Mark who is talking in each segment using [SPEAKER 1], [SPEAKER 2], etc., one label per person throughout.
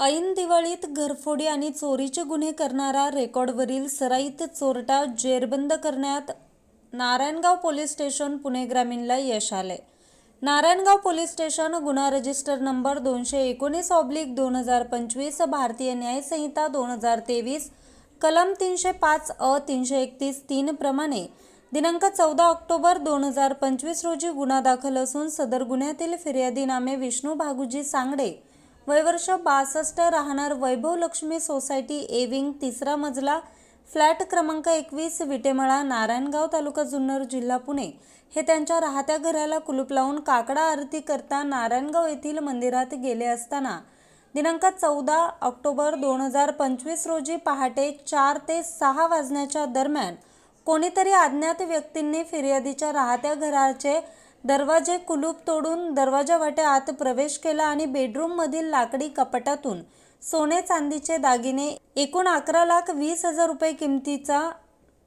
[SPEAKER 1] ऐन दिवाळीत घरफोडी आणि चोरीचे गुन्हे करणारा रेकॉर्डवरील सराईत चोरटा जेरबंद करण्यात नारायणगाव पोलीस स्टेशन पुणे ग्रामीणला यश आले. नारायणगाव पोलीस स्टेशन गुन्हा रजिस्टर नंबर दोनशे एकोणीस ऑब्लिक दोन हजार पंचवीस भारतीय न्यायसंहिता दोन हजार तेवीस कलम तीनशे पाच अ तीनशे एकतीस तीन प्रमाणे दिनांक चौदा ऑक्टोबर दोन हजार पंचवीस रोजी गुन्हा दाखल असून सदर गुन्ह्यातील फिर्यादी नामे विष्णू भागुजी सांगडे वयवर्ष बासष्ट राहणार वैभव लक्ष्मी सोसायटी एविंग तिसरा मजला फ्लॅट क्रमांक एकवीस विटेमळा नारायणगाव तालुका जुन्नर जिल्हा पुणे. हे त्यांच्या राहत्या घराला कुलूप लावून काकडा आरती करता नारायणगाव येथील मंदिरात गेले असताना दिनांक चौदा ऑक्टोबर दोन हजार पंचवीस रोजी पहाटे चार ते सहा वाजण्याच्या दरम्यान कोणीतरी अज्ञात व्यक्तींनी फिर्यादीच्या राहत्या घराचे दरवाजे कुलूप तोडून दरवाजावाटे आत प्रवेश केला आणि बेडरूममधील लाकडी कपाटातून सोने चांदीचे दागिने एकूण अकरा लाख वीस हजार रुपये किमतीचा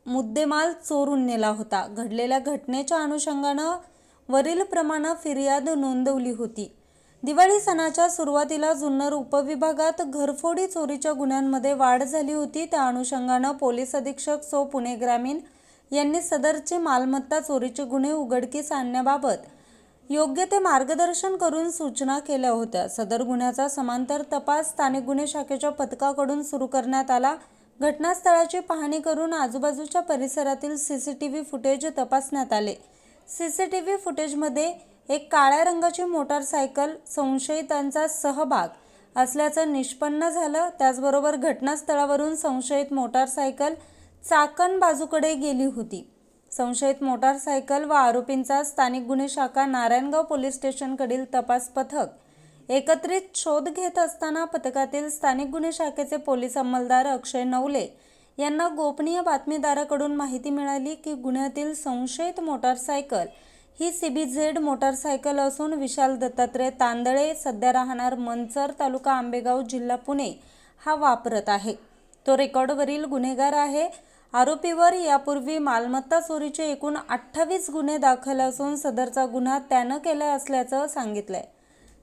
[SPEAKER 1] मुद्देमाल चोरून नेला होता. घडलेल्या घटनेच्या अनुषंगानं वरील प्रमाणे फिर्याद नोंदवली होती. दिवाळी सणाच्या सुरुवातीला जुन्नर उपविभागात घरफोडी चोरीच्या गुन्ह्यांमध्ये वाढ झाली होती. त्या अनुषंगानं पोलीस अधीक्षक सो पुणे ग्रामीण यांनी सदरचे मालमत्ता चोरीचे गुन्हे उघडकीस आणण्याबाबत योग्य ते मार्गदर्शन करून सूचना केल्या होत्या. सदर गुन्ह्याचा समांतर तपास स्थानिक गुन्हे शाखेच्या पथकाकडून सुरू करण्यात आला. घटनास्थळाची पाहणी करून आजूबाजूच्या परिसरातील C C T V footage तपासण्यात आले. सी सी टी व्ही फुटेजमध्ये एक काळ्या रंगाची मोटारसायकल संशयितांचा सहभाग असल्याचं निष्पन्न झालं. त्याचबरोबर घटनास्थळावरून संशयित मोटारसायकल चाकण बाजूकडे गेली होती. संशयित मोटारसायकल व आरोपींचा स्थानिक गुन्हे शाखा नारायणगाव पोलीस स्टेशनकडील तपास पथक एकत्रित शोध घेत असताना पथकातील स्थानिक गुन्हे शाखेचे पोलीस अंमलदार अक्षय नवले यांना गोपनीय बातमीदाराकडून माहिती मिळाली की गुन्ह्यातील संशयित मोटारसायकल ही सीबीझेड मोटारसायकल असून विशाल दत्तात्रय तांदळे सध्या राहणार मनसर तालुका आंबेगाव जिल्हा पुणे हा वापरत आहे. तो रेकॉर्डवरील गुन्हेगार आहे. आरोपीवर यापूर्वी मालमत्ता चोरीचे एकूण अठ्ठावीस गुन्हे दाखल असून सदरचा गुन्हा त्यानं केला असल्याचं सांगितलंय.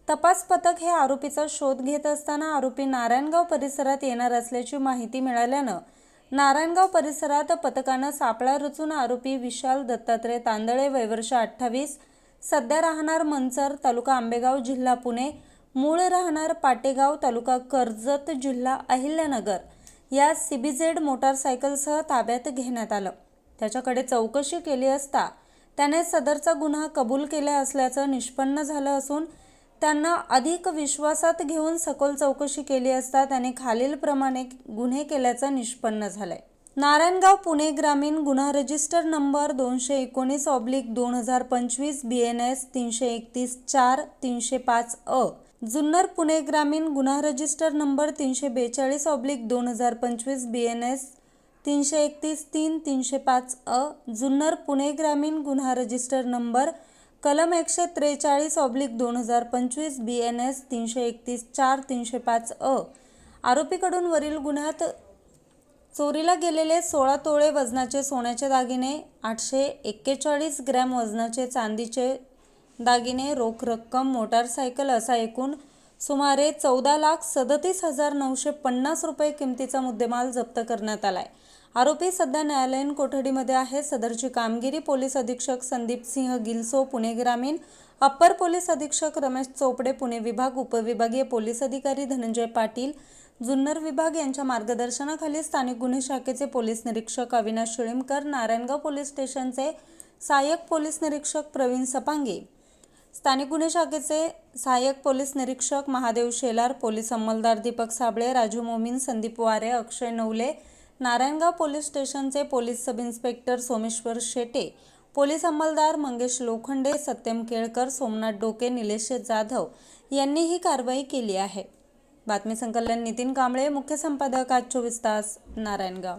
[SPEAKER 1] तपास पथक हे आरोपीचा शोध घेत असताना आरोपी नारायणगाव परिसरात येणार असल्याची माहिती मिळाल्यानं नारायणगाव परिसरात पथकानं सापळा रचून आरोपी विशाल दत्तात्रय तांदळे वयवर्ष अठ्ठावीस सध्या राहणार मनसर तालुका आंबेगाव जिल्हा पुणे मूळ राहणार पाटेगाव तालुका कर्जत जिल्हा अहिल्यानगर. या सीबीझेड मोटारसायकलसह ताब्यात घेण्यात आलं. त्याच्याकडे चौकशी केली असता त्याने सदरचा गुन्हा कबूल केला असल्याचं निष्पन्न झालं असून त्यांना अधिक विश्वासात घेऊन सखोल चौकशी केली असता त्याने खालीलप्रमाणे गुन्हे केल्याचं निष्पन्न झालंय. नारायणगाव पुणे ग्रामीण गुन्हा रजिस्टर नंबर दोनशे एकोणीस ऑब्लिक दोन हजार पंचवीस बी एन एस तीनशे एकतीस चार तीनशे पाच अ जुन्नर पुणे ग्रामीण गुन्हा रजिस्टर नंबर तीनशे बेचाळीस ऑब्लिक दोन हजार पंचवीस बी एन एस तीनशे एकतीस तीन तीनशे पाच अ जुन्नर पुणे ग्रामीण गुन्हा रजिस्टर नंबर कलम एकशे त्रेचाळीस ऑब्लिक दोन हजार पंचवीस बी एन एस तीनशे एकतीस चार तीनशे पाच अ. आरोपीकडून वरील गुन्ह्यात चोरीला गेलेले सोळा तोळे वजनाचे सोन्याचे दागिने आठशे एक्केचाळीस ग्रॅम वजनाचे चांदीचे दागिने रोख रक्कम मोटारसायकल असा एकूण सुमारे चौदा लाख सदतीस हजार नऊशे पन्नास रुपये किमतीचा मुद्देमाल जप्त करण्यात आलाय. आरोपी सध्या न्यायालयीन कोठडीमध्ये आहे. सदरची कामगिरी पोलीस अधीक्षक संदीप सिंह गिलसो पुणे ग्रामीण अप्पर पोलीस अधीक्षक रमेश चोपडे पुणे विभाग उपविभागीय पोलीस अधिकारी धनंजय पाटील जुन्नर विभाग यांच्या मार्गदर्शनाखाली स्थानिक गुन्हे शाखेचे पोलीस निरीक्षक अविनाश शिळीमकर नारायणगाव पोलीस स्टेशनचे सहाय्यक पोलीस निरीक्षक प्रवीण सपांगे स्थानिक गुन्हे शाखेचे सहाय्यक पोलीस निरीक्षक महादेव शेलार पोलीस अंमलदार दीपक साबळे राजू मोमीन संदीप वारे अक्षय नवले नारायणगाव पोलीस स्टेशनचे police sub inspector Someshwar Shete police अंमलदार Mangesh Lokhande Satyam Kelkar Somnath Doke Nilesh Jadhav यांनी ही कारवाई केली आहे. बातमी संकलन नितीन कांबळे मुख्य संपादक आज चोवीस तास नारायणगाव.